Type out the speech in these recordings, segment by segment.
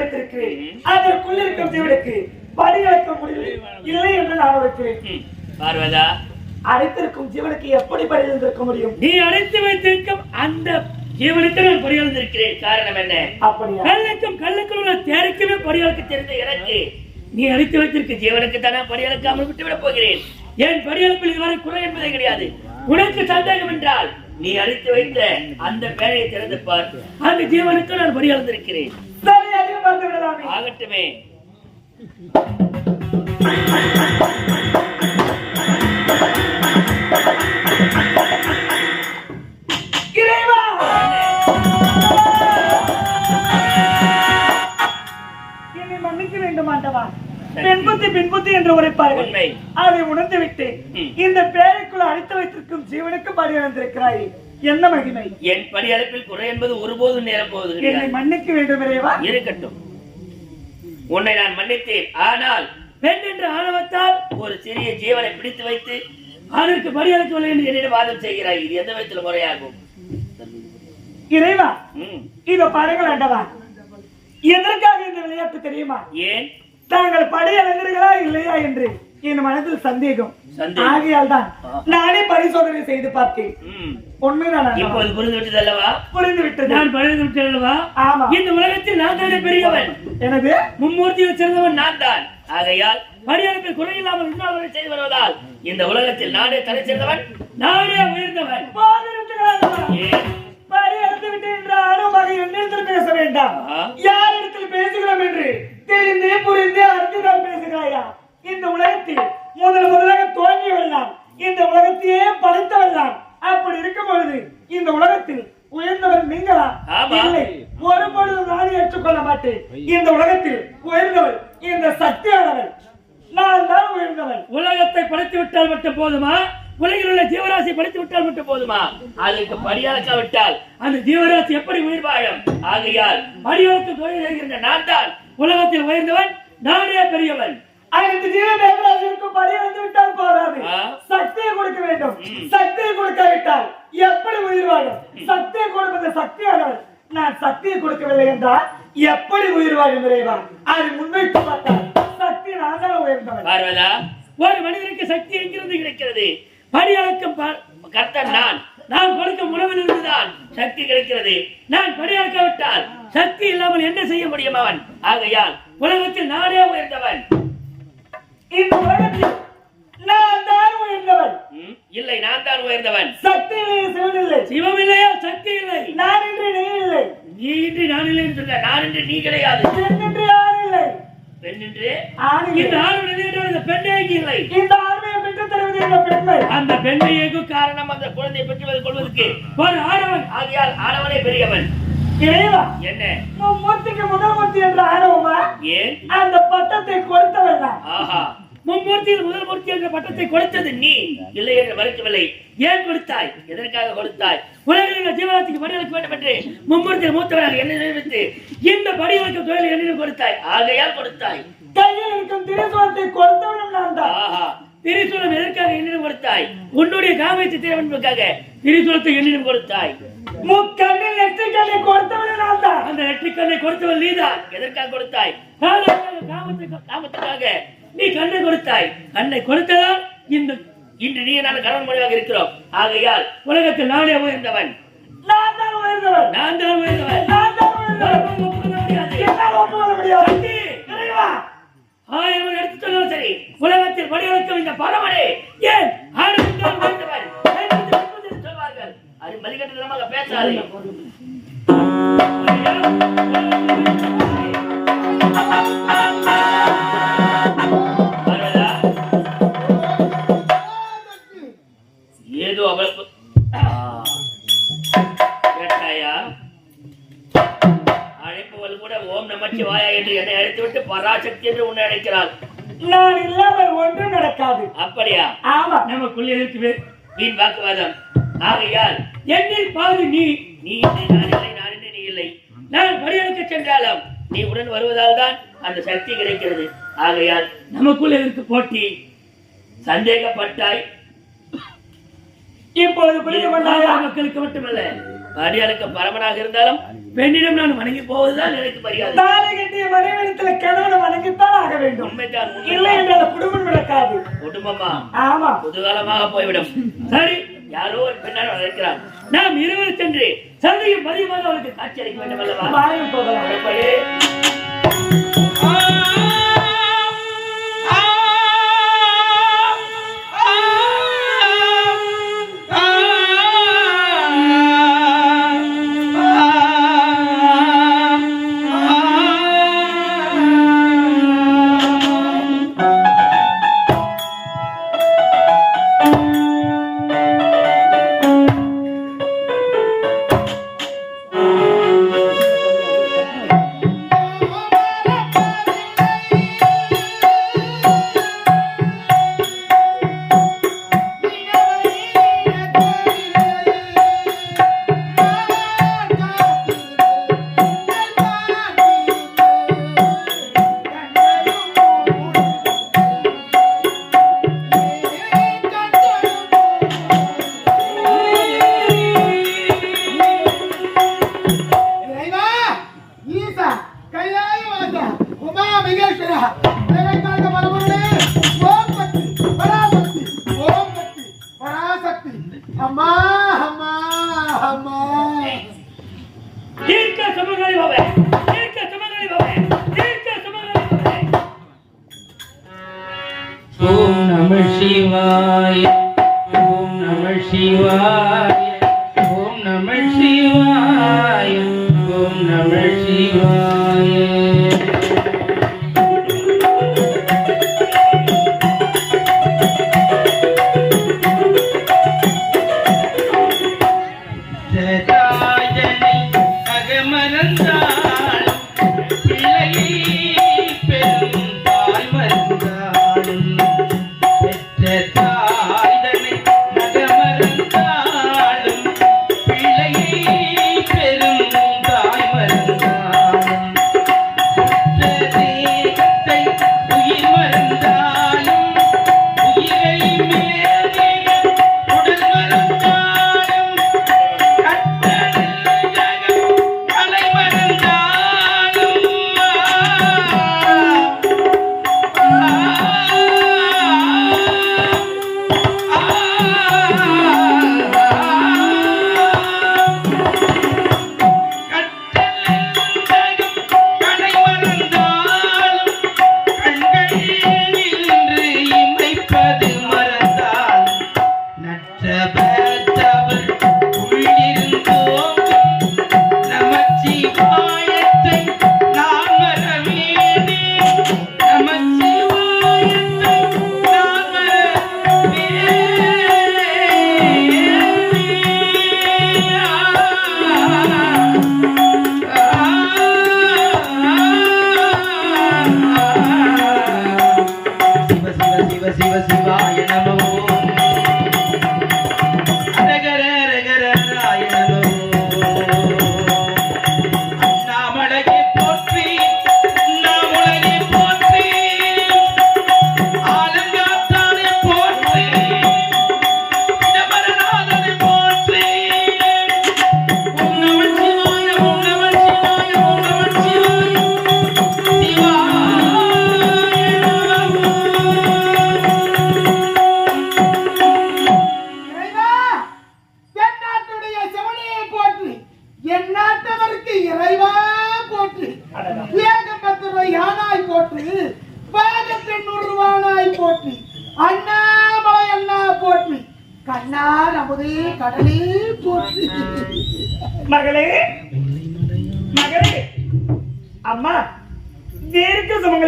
வைத்திருக்கிறேன் அதற்குள் இருக்கும் ஜீவனுக்கு படியளக்க முடியவில்லை இல்லை என்று நான் இருக்கிறேன் ம். பார்வதா அழைத்திருக்கும் ஜீவனுக்கு எப்படி படியிருந்திருக்க முடியும்? நீ அழைத்து வைத்திருக்கும் அந்த ஜீவனுக்கு நான் பரிகாரம் காரணம் என்ன? அப்படியா? கல்லுக்கும் கல்லுக்குள் உள்ள தேரைக்குமே படிகளுக்கு தெரிந்த எனக்கு. நீ அழைத்து வைத்திருக்க ஜீவனுக்கு தானே படியளக்காமல் விட்டு விடப் போகிறேன். என் படியளப்பில் இதுவரை குறை என்பதே கிடையாது. உனக்கு சந்தேகம் என்றால் நீ அழைத்து வைத்த அந்த பேரையை திறந்து பார். அந்த ஜீவனுக்கு நான் படியளந்திருக்கிறேன் அதிகம் பார்த்து விடலாமே. ஆகட்டுமே. பெண்புத்தி பின்புத்தி என்று உரைப்பார்கள். அதை உணர்ந்து விட்டேன். இந்த பேரைக்குள் அழைத்து வைத்திருக்கும் ஜீவனுக்கு படி வந்திருக்கிறாய் என்ன மகிமை? என் படியளப்பில் குறை என்பது ஒருபோதும் நேரம் போவது என்னை மன்னிக்க வேண்டும் இறைவா. இருக்கட்டும். உன்னை நான் மன்னித்தேன். ஆனால் பெண் என்ற ஆணவத்தால் ஒரு சிறிய ஜீவனை பிடித்து வைத்து அதற்கு பரியாளிக்கவில்லை என்று என்னிடம் வாதம் செய்கிறாய். இது எந்த விதத்தில் முறையாகும்? இறைவா. இதோ பாருங்கள் ஆண்டவா. எதற்காக இந்த விளையாட்டு தெரியுமா? ஏன்? தாங்கள் படி அடைந்தீர்களா இல்லையா என்று. என் மனதில் சந்தேகம். ஆகையால் தான் நானே பரிசோதனை செய்து பார்த்தேன். உண்மைதான். இப்போது புரிந்து விட்டது அல்லவா புரிந்து விட்டது நான் பரிந்து விட்டேன் அல்லவா ஆமா. இந்த உலகத்தில் நான் தானே பெரியவன்? எனது மும்மூர்த்தியில் சிறந்தவன் நான் தான். ஆகையால் இன்னொரு வரை செய்து வருவதால் இந்த உலகத்தில் நானே தலை சிறந்தவன் நானே உயர்ந்தவன். அடைந்து விட்டேன் என்ற ஆர்வமாக என்னிடத்தில் பேச வேண்டாம். யார் இடத்தில் பேசுகிறோம் என்று தெரிந்தே புரிந்தே அறிந்துதான் பேசுகிறாயா? இந்த உலகத்தில் முதல் முதலாக தோன்றியவன் நான். இந்த உலகத்தையே படைத்தவன் நான். அப்படி இருக்கும் பொழுது இந்த உலகத்தில் உயர்ந்தவன் நீங்களா. இல்லை. ஒரு பொழுதும் நான் ஏற்றுக்கொள்ள மாட்டேன். இந்த உலகத்தில் உயர்ந்தவன் இந்த சக்தியானவன் நான் தான் உயர்ந்தவன் உலகத்தை படைத்து விட்டால் மட்டும் போதுமா? உலகில் உள்ள ஜீவராசி படைத்து விட்டால் மட்டும் போதுமா? அதற்கு படியாக்க விட்டால் அந்த ஜீவராசி எப்படி உயிர் வாழும்? ஆகையால் படியாளுக்கு தொழில் செய்கின்ற நான் தான் உலகத்தில் உயர்ந்தவன் நானே பெரியவன். ஐந்து ஜீவன் தேவராஜனுக்கும் படி வந்து விட்டால் போதாது. சக்தியை கொடுக்க வேண்டும். சக்தியை கொடுக்காவிட்டால் எப்படி உயிர் வாழும்? சக்தியை கொடுப்பது சக்தியானவன் நான் சக்தியை கொடுக்கவில்லை என்றால் எப்படி உயிர் வாழும் இறைவா? அதை முன்வைத்து பார்த்தால் சக்தி நான் தான் உயர்ந்தவன். பார்வதா ஒரு மனிதனுக்கு சக்தி எங்கிருந்து கிடைக்கிறது? படியாளுக்கும் கர்த்தன் நான். நான் கொடுக்கும் உணவில் இருந்துதான் சக்தி கிடைக்கிறது. நான் படியாக்காவிட்டால் சக்தி இல்லாமல் என்ன செய்ய முடியும் அவன்? ஆகையால் உலகத்தில் நானே உயர்ந்தவன். இந்த உலகத்தில் நான் தான் உயர்ந்தவன். இல்லை நான் தான் உயர்ந்தவன். சக்தி இல்லை சிவன் இல்லை சிவம் இல்லையா சக்தி இல்லை நான் என்று நீ இல்லை நீ இன்றி நான் இல்லை என்று சொல்ல நான் என்று நீ கிடையாது. பெண் என்று யார் இல்லை. பெண் என்று? ஆண் இந்த ஆண் இந்த பெண்ணே இல்லை. இந்த ஆண்மையை பெற்று தருவது இந்த பெண்மை? அந்த பெண்ணையேக்கு காரணம் அந்த குழந்தையை பெற்றுவது கொள்வதற்கு. ஒரு ஆடவன் ஆகையால் ஆடவனே பெரியவன். இறைவா என்ன? மூர்த்திக்கு முதல் மூர்த்தி என்ற ஆணவமா? ஏன்? அந்த பட்டத்தை கொடுத்தவன் ஆஹா. மும்மூர்த்தியில் முதல் மூர்த்தி என்ற பட்டத்தை கொடுத்தது நீ. இல்லை என்று மறுக்கவில்லை. ஏன் கொடுத்தாய்? எதற்காக கொடுத்தாய்? உலகில் ஜீவராசிக்கு படிகளுக்கு வேண்டும் என்று மும்மூர்த்தியில் மூத்தவராக என்ன நினைத்து இந்த படிகளுக்கு தொழில் என்னிடம் கொடுத்தாய். ஆகையால் கொடுத்தாய். கையில் இருக்கும் திருசுவத்தை கொடுத்தவனும் நான் தான். ஆஹா. திரிசூலம் எதற்காக என்னிடம் கொடுத்தாய்? உன்னுடைய காமத்தை தேவனுக்காக திரிசூலத்தை என்னிடம் கொடுத்தாய். முக்கண்ணில் நெற்றிக்கண்ணை கொடுத்தவனும் நான் தான். அந்த நெற்றிக்கண்ணை கொடுத்தவன் நீதான். எதற்காக கொடுத்தாய்? காமத்துக்காக, காமத்துக்கு- காமத்துக்காக நீ கண்ணை கொடுத்தாய். கண்ணை கொடுத்ததால் இந்த இன்று நீ நான் கணவன் மனைவியாக இருக்கிறோம். ஆகையால் உலகத்தில் நானே உயர்ந்தவன். நான் தான் உயர்ந்தவன். நான் தான் உயர்ந்தவன். நான் தான் உயர்ந்தவன். ஆயிரம் சரி உலகத்தில் வடிவமைக்கும் இந்த பரமனே ஏன் ஆணும் தான் உயர்ந்தவன்? சொல்வார்கள். அது மதிக்கட்டமாக பேசாதே. లేదు అవలకు கேட்டாயா அழைப்பவள் கூட ஓம் நமச்சிவாயா என்று என்னை அழைத்துவிட்டு பராசக்தி என்று உன்னை அழைக்கிறாள். நான் இல்லாமல் ஒன்றும் நடக்காது. அப்படியா? ஆமா. நமக்குள்ள இருக்கு வீண் வாக்குவாதம். ஆகையால் என்னில் பாது நீ. நீ இல்லை நான் இல்லை நான் இல்லை நீ இல்லை. நான் பரிகளுக்கு சென்றாலும் நீ உடன் வருவதால் தான் அந்த சக்தி கிடைக்கிறது. ஆகையால் நமக்குள்ள இருக்கு போட்டி. சந்தேகப்பட்டாய் இப்பொழுது புரிந்து மக்களுக்கு மட்டுமல்ல. பாடியாளுக்கு பரமனாக இருந்தாலும் பெண்ணிடம் நான் வணங்கி போவதுதான் எனக்கு மரியாதை. தாலி கட்டிய மறைவிடத்துல கணவனை வணங்கித்தான் ஆக வேண்டும். இல்லை என்றால் குடும்பம் நடக்காது. குடும்பமா? ஆமா. குதூகலமாக போய்விடும். சரி யாரோ ஒரு பெண்ணால் வளர்க்கிறார். நாம் இருவரும் சென்று சந்தையில் பதிவாக அவளுக்கு காட்சி அளிக்க வேண்டும் அல்லவா? போகலாம்.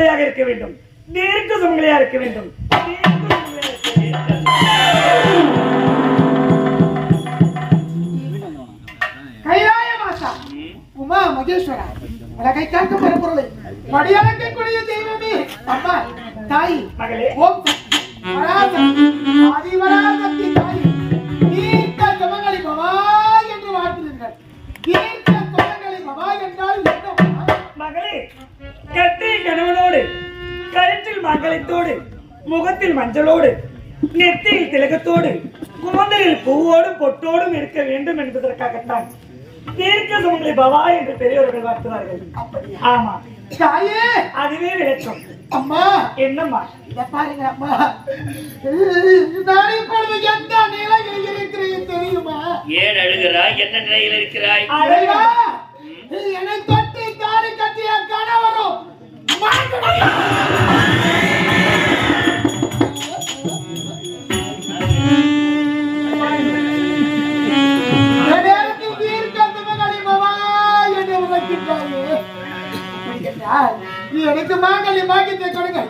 சமநிலையாக இருக்க வேண்டும். நேருக்கு சமநிலையாக இருக்க வேண்டும். கைலாய மாதா உமா மகேஸ்வரா உலகை காக்க பெற பொருளை. தெய்வமே. அம்மா தாய் மகளே. ஓம் வராசக்தி தாய். தீர்த்த சமங்களை பவா என்று வாழ்த்துகிறார் தீர்த்த கழுத்தில் மங்களத்தோடு முகத்தில் மஞ்சளோடு நெத்தியில் திலகத்தோடு கூந்தலில் பூவோடும் பொட்டோடும் இருக்க வேண்டும் என்பதற்காகத்தான் தீர்க்க சுமங்கலி பவா என்று பெரியவர்கள் வாழ்த்துவார்கள். ஆமா. தாயே! அதுவே விளக்கம். அம்மா! என்னம்மா? இத பாருங்க அம்மா. நான் இப்பொழுது எந்த நிலையில் இருக்கிறேன் தெரியுமா? ஏன் அழுகிறாய்? என்ன நிலையில் இருக்கிறாய்? அழகா! எனக்கு மாங்கல்ய பாக்கியத்தை கொடுங்க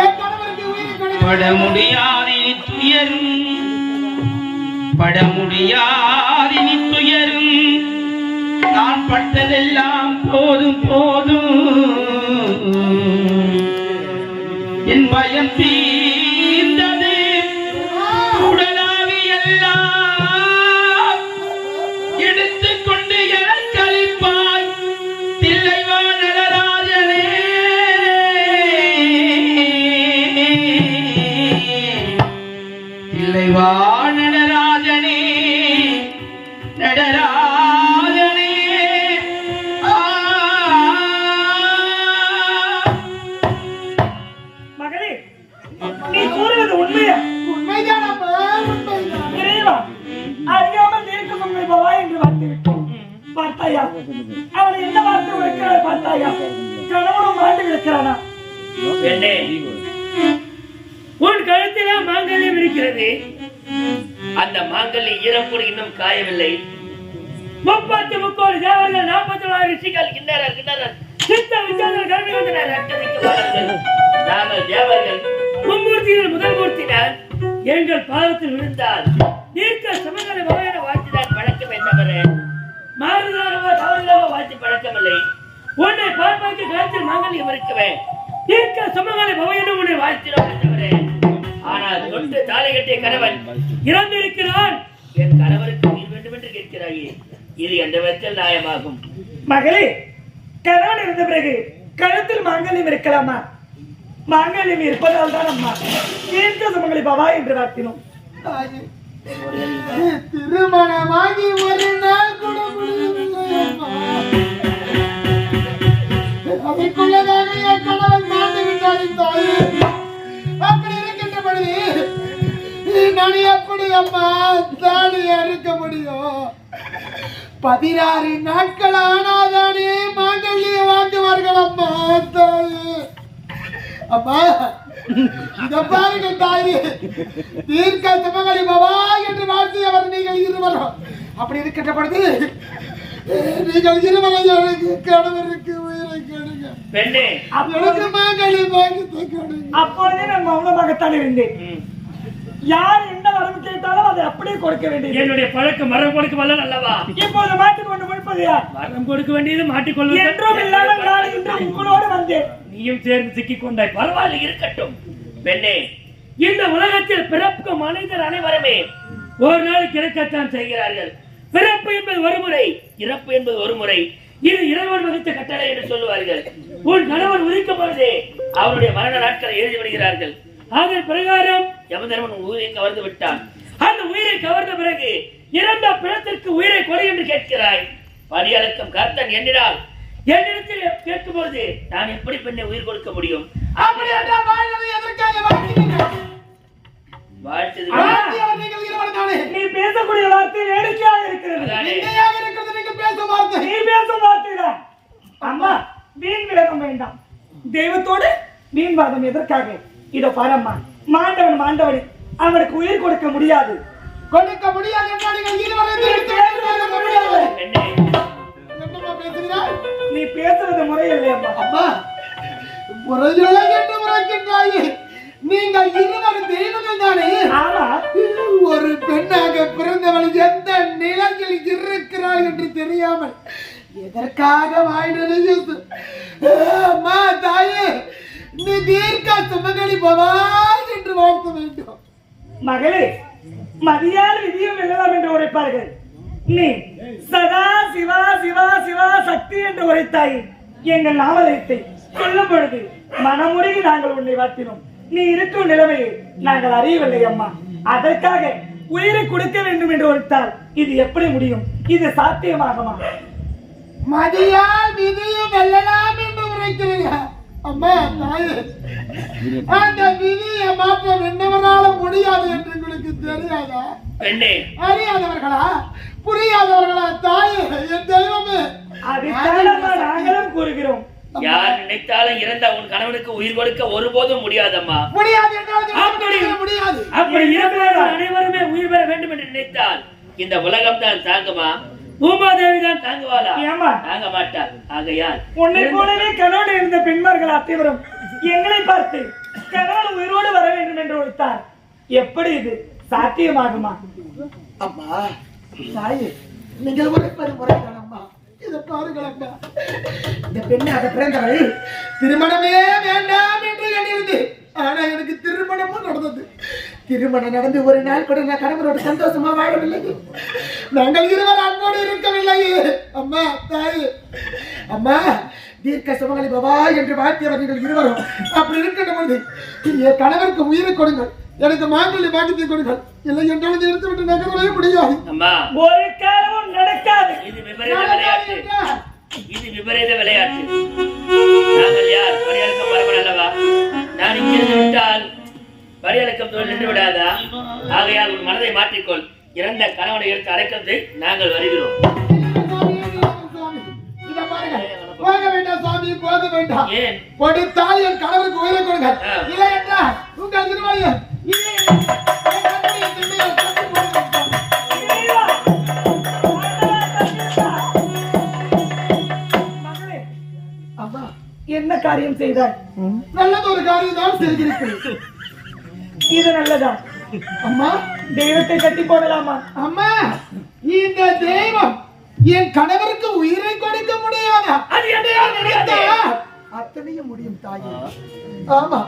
என் கணவருக்கு உயிரை கொடுங்க பட முடியாதினி துயரும் பட முடியாதினி துயரும் நான் பட்டதெல்லாம் போதும் போதும். என் பயம் தீர்ந்தது. உடலாவி எல்லாம் எடுத்துக்கொண்டு எனக்கு அளிப்பாய் தில்லைவா நடராஜனே. தில்லைவா இன்னும் முப்பத்தி முப்பது தேவர்கள் நாற்பத்தி நாலு ரிஷிகள் கிண்ணறர் கிண்ணறர். சித்த விசாரர் கருணிவந்தனர் அட்டதிக்கு வாருங்கள் தேவர்கள். மும்மூர்த்திகள் முதல் மூர்த்தினர். எங்கள் பாதத்தில் விழுந்தால் நீர்க்க சமங்களை பகையின வாழ்த்திதான் பழக்கமே தவிர மாறுதாகவோ தவறுதாகவோ வாழ்த்தி பழக்கமில்லை. உன்னை பார்ப்பாக்கு காலத்தில் மாங்கல்யம் இருக்கவே நீர்க்க சமங்களை பகையின உன்னை வாழ்த்தினோம் தவிர ஆனால் தொண்டு தாலை கட்டிய கணவன் இறந்திருக்க நியாயமாகும் மகளே கணவன் இருந்த பிறகு கழுத்தில் மாங்கல்யம் இருக்கலாமா மாங்கல்யம் இருப்பதால் தான் அம்மா தீர்க்க சுமங்கலி பவா என்று வார்த்தினோம் தாயே, திருமணமாகி ஒரு நாள் கூட. அதற்குள்ளதாக என் கணவன் மாண்டு விட்டாரு தாயே. அப்படி இருக்கின்ற பொழுது நான் எப்படி அம்மா தாலி அறுக்க முடியும் பதினாறு நாட்கள் ஆனாதானே மாங்கல்யம் வாங்குவார்கள் அம்மா அம்மா இத பாருங்கள் தாயே. தீர்க்க சுமங்கலி பவா என்று வாழ்த்தியவர் நீங்கள் இருவரும். அப்படி இருக்கின்ற பொழுது நீங்கள் இருவரும் எனக்கு கணவருக்கு உயிரை கெடுங்க எனக்கு மாங்கல்ய கெடுங்க அப்பொழுதே நான் மௌனமாகத்தான் இருந்தேன். யார் என்ன வரவு கேட்டாலும் அதை அப்படியே கொடுக்க வேண்டியது. என்னுடைய பழக்கம் மரம் கொடுக்க வல்லன் அல்லவா? இப்போது மாட்டிக் கொண்டு கொடுப்பது யார்? மரம் கொடுக்க வேண்டியது மாட்டிக்கொள்ள என்றும் இல்லாமல் நான் இன்று உங்களோடு வந்தேன். நீயும் சேர்ந்து சிக்கிக் கொண்டாய் பரவாயில்ல இருக்கட்டும். பெண்ணே இந்த உலகத்தில் பிறக்கும் மனிதர் அனைவருமே ஒரு நாள் கிடைக்கத்தான் செய்கிறார்கள். பிறப்பு என்பது ஒரு முறை இறப்பு என்பது ஒரு முறை. இது இறைவன் வகுத்த கட்டளை என்று சொல்லுவார்கள். உன் கணவன் உதிக்கும் பொழுதே அவருடைய மரண நாட்களை எழுதி விடுகிறார்கள். அதன் பிரகாரம் யமதர்மன் உயிரை கவர்ந்து விட்டான். அந்த உயிரை கவர்ந்த பிறகு இறந்த பிணத்திற்கு உயிரை கொலை என்று கேட்கிறாய். பரியாளக்கம் கர்த்தன் எண்ணினால் என்னிடத்தில் கேட்கும் பொழுது நான் எப்படி பெண்ணை உயிர் கொடுக்க முடியும்? என்றால் நீ பேசக்கூடிய வார்த்தை வேடிக்கையாக இருக்கிறது. நீ பேசும் வார்த்தைதான் அம்மா வீண் விளக்கம் வேண்டாம். தெய்வத்தோடு வீண் வாதம் எதற்காக? இதோ பாரம்மா மாண்டவன் மாண்டவன் அவனுக்கு உயிர் கொடுக்க முடியாது. கொடுக்க முடியாது நீ பேசுறது முறையில்லை. அம்மா. முறையில்லை என்று முறைக்கின்றாயே நீங்கள் இருவரும் தெய்வங்கள் தானே? ஆமா. ஒரு பெண்ணாக பிறந்தவள் எந்த நிலையில் இருக்கிறாள் என்று தெரியாமல் எதற்காக வாழ்ந்தது அம்மா தாயே நீ தீர்க்க சுமங்கலி பவா என்று வாழ்த்த வேண்டும். மகளே மதியால் விதியும் வெல்லலாம் என்று உரைப்பார்கள். நீ சதா சிவா சிவா சிவா சக்தி என்று உரைத்தாய். எங்கள் நாமதயத்தை சொல்லும் பொழுது மனமுருகி நாங்கள் உன்னை வாழ்த்தினோம். நீ இருக்கும் நிலைமையை நாங்கள் அறியவில்லை அம்மா. அதற்காக உயிரை கொடுக்க வேண்டும் என்று ஒருத்தால் இது எப்படி முடியும்? இது சாத்தியமாகுமா? மதியால் விதியை வெல்லலாம் என்று உரைக்கிறீங்க அம்மா தாயே அந்த விதியை மாற்ற என்னவரால முடியாது என்று உங்களுக்கு தெரியாதா? பெண்ணே. அறியாதவர்களா? புரியாதவர்களா தாயே என் தெய்வமே. நாங்களும் கூறுகிறோம். யார் நினைத்தாலும் இறந்த உன் கணவனுக்கு உயிர் கொடுக்க ஒருபோதும் முடியாதம்மா. முடியாது அப்படி. முடியாது. அப்படி இருக்கிற அனைவருமே உயிர் பெற வேண்டும் என்று நினைத்தால் இந்த உலகம் தான் தாங்குமா? பூமாதேவி தான் தாங்குவாளா? ஏம்மா? தாங்க மாட்டார் ஆகையால் உன்னை போலவே கனோடு இருந்த பெண்மார்கள் அத்திவரும் எங்களை பார்த்து கணவன் உயிரோடு வர வேண்டும் என்று உரைத்தார் எப்படி இது? சாத்தியமாகுமா? அம்மா தாயே. நீங்கள் உரைப்பது முறைதான் அம்மா. இதை பாருங்கள் இந்த பெண்ணாக பிறந்தவள் திருமணமே வேண்டாம் என்று எண்ணிருந்து ஆனா எனக்கு திருமணமும் நடந்தது திருமணம் நடந்து ஒரு நாள் கூட நான் கணவரோட சந்தோஷமா வாழவில்லை. நாங்கள் இருவர் அன்போடு இருக்கவில்லை. அம்மா தாய். அம்மா தீர்க்க சுமங்கலி பவா என்று வாழ்த்தியவர் நீங்கள் இருவரும். அப்படி இருக்கின்ற பொழுது என் கணவருக்கு உயிரை கொடுங்கள். எனக்கு மாங்கல்ய பாக்கியத்தை கொடுங்கள். இல்லை என்றால் இதை எடுத்து விட்டு நகரவே முடியாது. அம்மா. ஒரு காலமும் நடக்காது. இது விபரீத விளையாட்டு. இது விபரீத விளையாட்டு. நாங்கள் யார்? அல்லவா? நான் இங்கிருந்து விட்டால் பரியாளுக்கம் தொழில் நின்று விடாதா? ஆகையால் உன் மனதை மாற்றிக்கொள். இறந்த கணவனை எடுத்து நாங்கள் வருகிறோம். போக வேண்டாம் சாமி போக வேண்டாம் ஏன்? கொடுத்தால் என் கணவருக்கு உயிரை கொடுங்க. இல்லை என்றால் உங்கள் அம்மா என்ன காரியம் செய்தாய்? நல்லது ஒரு காரியம் தான் செய்திருக்கிறேன். இது நல்லதா? அம்மா தெய்வத்தை கட்டி போடலாமா? அம்மா இந்த தெய்வம் என் கணவருக்கு உயிரை கொடுக்க முடியாதா? அது அத்தனையும் முடியும் தாயே. ஆமா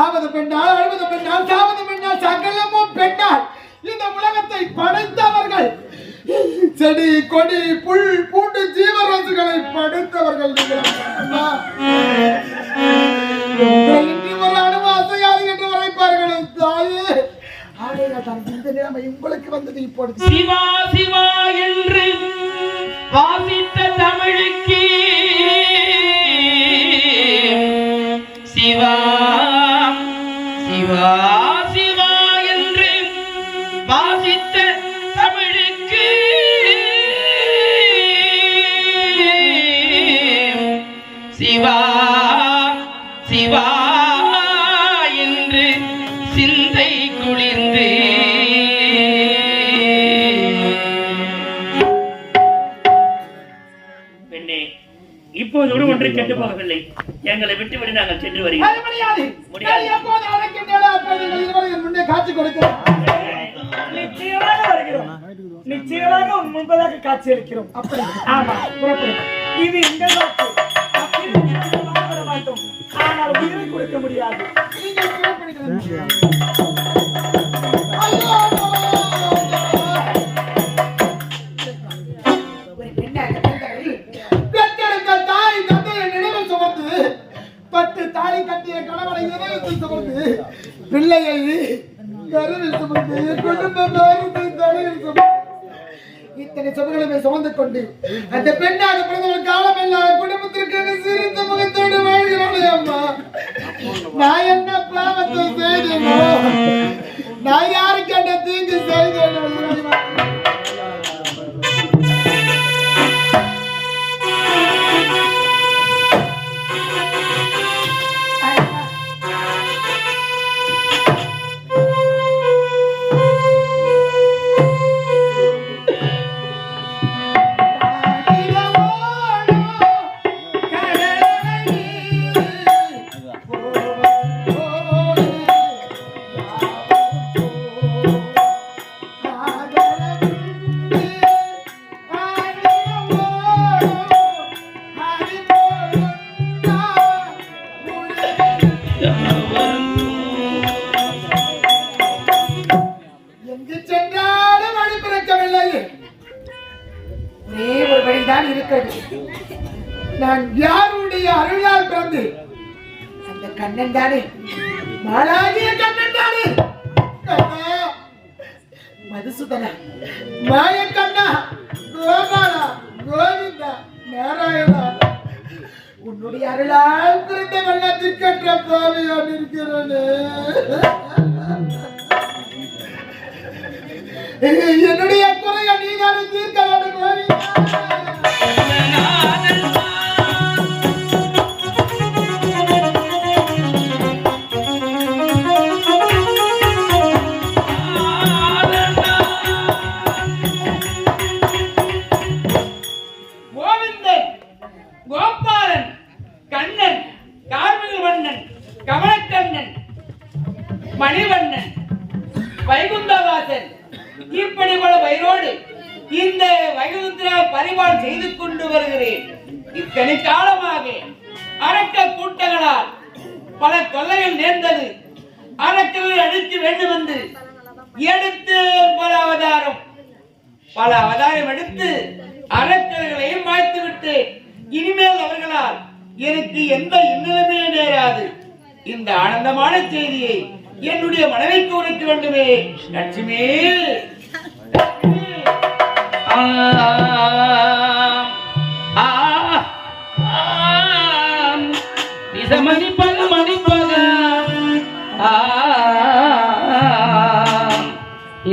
ஆவது பெண்ணால் அழுவது பெண்ணால் சாவது பெண்ணால் சகலமும் பெண்ணால். இந்த உலகத்தை படைத்தவர்கள் செடி கொடி புல் பூண்டு ஜீவராசிகளை படைத்தவர்கள் நீங்கள் ஒரு என்று உரைப்பார்கள் தாயே. தான் இந்த நிலைமை உங்களுக்கு வந்தது இப்பொழுது சிவா சிவா என்று வாசித்த தமிழுக்கு எங்களை விட்டுவிட்டு நாங்கள் சென்று வருகிறோம். முன்னே காட்சி கொடுக்கிறேன் நிச்சயமாக வருகிறோம். நிச்சயமாக உன் முன்பதாக காட்சி அளிக்கிறோம். அப்படி. ஆமா இது வாழ மாட்டோம். ஆனால் உயிரை கொடுக்க முடியாது. கொண்டு அந்த பெண்ணாக பிறந்தவள் அப்படி அருளால் பிறந்த வல்லத்திற்கற்ற பாவியான் இருக்கிறது என்னுடைய குறைய நீதானே தீர்க்க பல தொல்லைகள் நேர்ந்தது அரக்கர்களை அழித்து வேண்டும் என்று எடுத்து பல அவதாரம் பல அவதாரம் எடுத்து அரக்கர்களையும் மாய்த்து விட்டு இனிமேல் அவர்களால் எனக்கு எந்த இன்னலுமே நேராது இந்த ஆனந்தமான செய்தியை என்னுடைய மனைவிக்கு உரைக்க வேண்டுமே லட்சுமி நிசமணி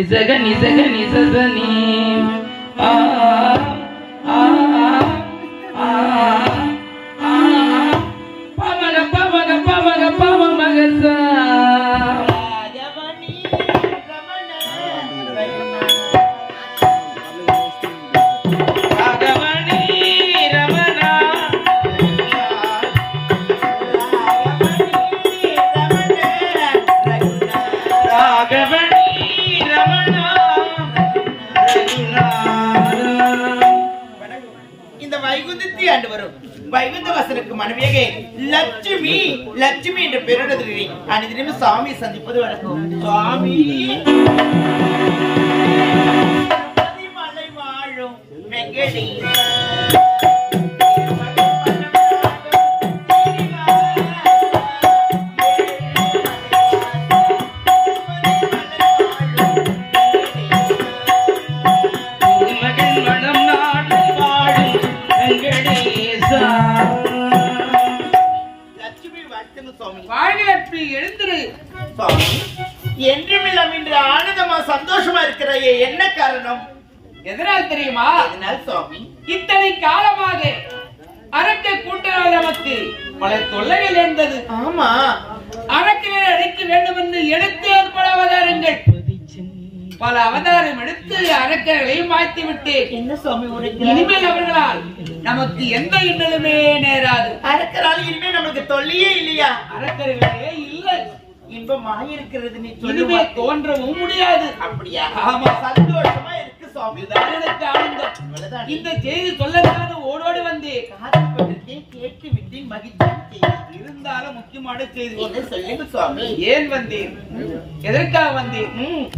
நிசக நிசக நிசசனி. பமக சாமி சந்திப்பது வழக்கம் சுவாமி. மலை வாழும் சுவாமி சுவாமி என்றுமில்லாம் இன்று ஆனந்தமா சந்தோஷமா இருக்கிறையே என்ன காரணம்? எதனால் தெரியுமா? அதனால் சுவாமி? இத்தனை காலமாக அரக்க கூட்டங்கள் நமக்கு பல தொல்லைகள் இருந்தது. ஆமா. அரக்கரை அழைக்க வேண்டும் என்று எடுத்து பல அவதாரங்கள். பல அவதாரம் எடுத்து அரக்கர்களையும் மாய்த்து விட்டேன் என்ன சுவாமி உனக்கு இனிமேல் அவர்களால் நமக்கு எந்த இன்னலுமே நேராது. அறக்கறால் இனிமே நமக்கு தொல்லையே இல்லையா? அரக்கர்களே இன்பமாக இருக்கிறது நீ இனிமே தோன்றவும் முடியாது. அப்படியா? ஆமா. சந்தோஷமா இருக்கு சுவாமி. எனக்கு ஆனந்தம். இந்த செய்தி சொல்லத்தான் ஓடோடி காத்துக்கொண்டிருக்கேன், கேட்டு விட்டேன் மகிழ்ச்சியான செய்தி. இருந்தாலும் முக்கியமான செய்தி ஒன்று. சொல்லுங்க சுவாமி? ஏன் வந்தேன்? எதற்காக வந்தேன்?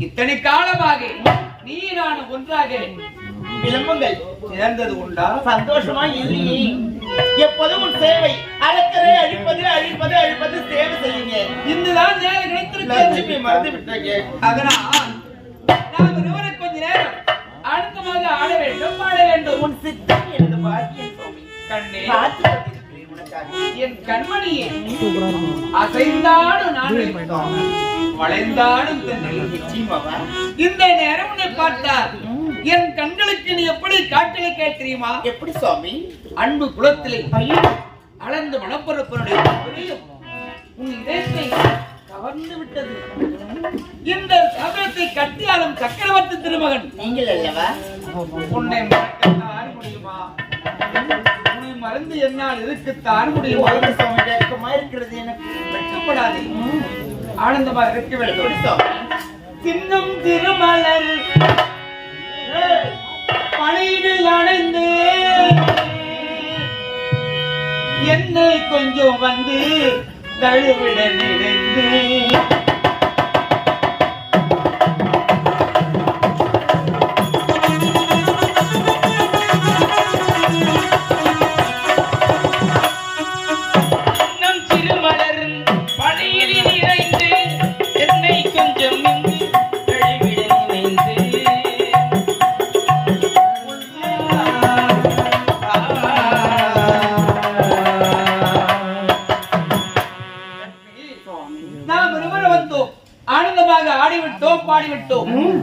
இத்தனை காலமாக நீ நான் ஒன்றாக விளம்புங்கள். சேர்ந்தது உண்டா? சந்தோஷமா இல்லையே. எப்போதும் உன் சேவை. அறக்கரை அழிப்பது அழிப்பது அழிப்பது சேவை செய்யுங்க. இந்துதான் நேரம் கிடைத்திருக்கிறது. லட்சுமி மறந்து விட்டாங்க அதனால் நாம் இருவரும் கொஞ்ச நேரம் அழுத்தமாக ஆட வேண்டும் பாட வேண்டும். உன் சித்தம் எனது பாக்கியம் கண்ணே. என் கண்மணியே அசைந்தாடும் நான். வளைந்தாடும் இந்த நேரம் உன்னை பார்த்தால் என் கண்களுக்கு நீ எப்படி காட்டலை தெரியுமா? எப்படி சுவாமி? அன்பு குலத்திலே அளந்து மனப்பொருப்பனுடைய புரியும் உன் இதயத்தை கவர்ந்து விட்டது. இந்த சபலத்தை கட்டியாலும் சக்கரவர்த்தி திருமகன். நீங்கள் அல்லவா? உன்னை முடியுமா? மறந்து என்னால் இருக்கத்தான் முடியுமா? வெட்கமா இருக்கிறது எனக்கு. வெட்கப்படாதே. ஆனந்தமா இருக்க வேண்டும் தின்னும் திருமலர் பணியில் அடைந்து என்னை கொஞ்சம் வந்து தழுவிட நினைந்து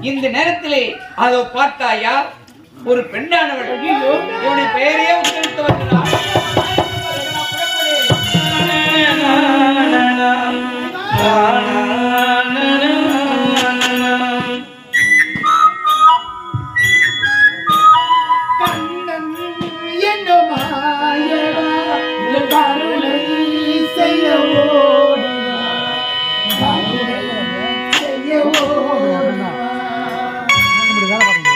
இந்த நேரத்திலே அதோ பார்த்தாயா? ஒரு பெண்ணானவள். இவனுடைய பெயரையே உச்சரித்து வருகிறார்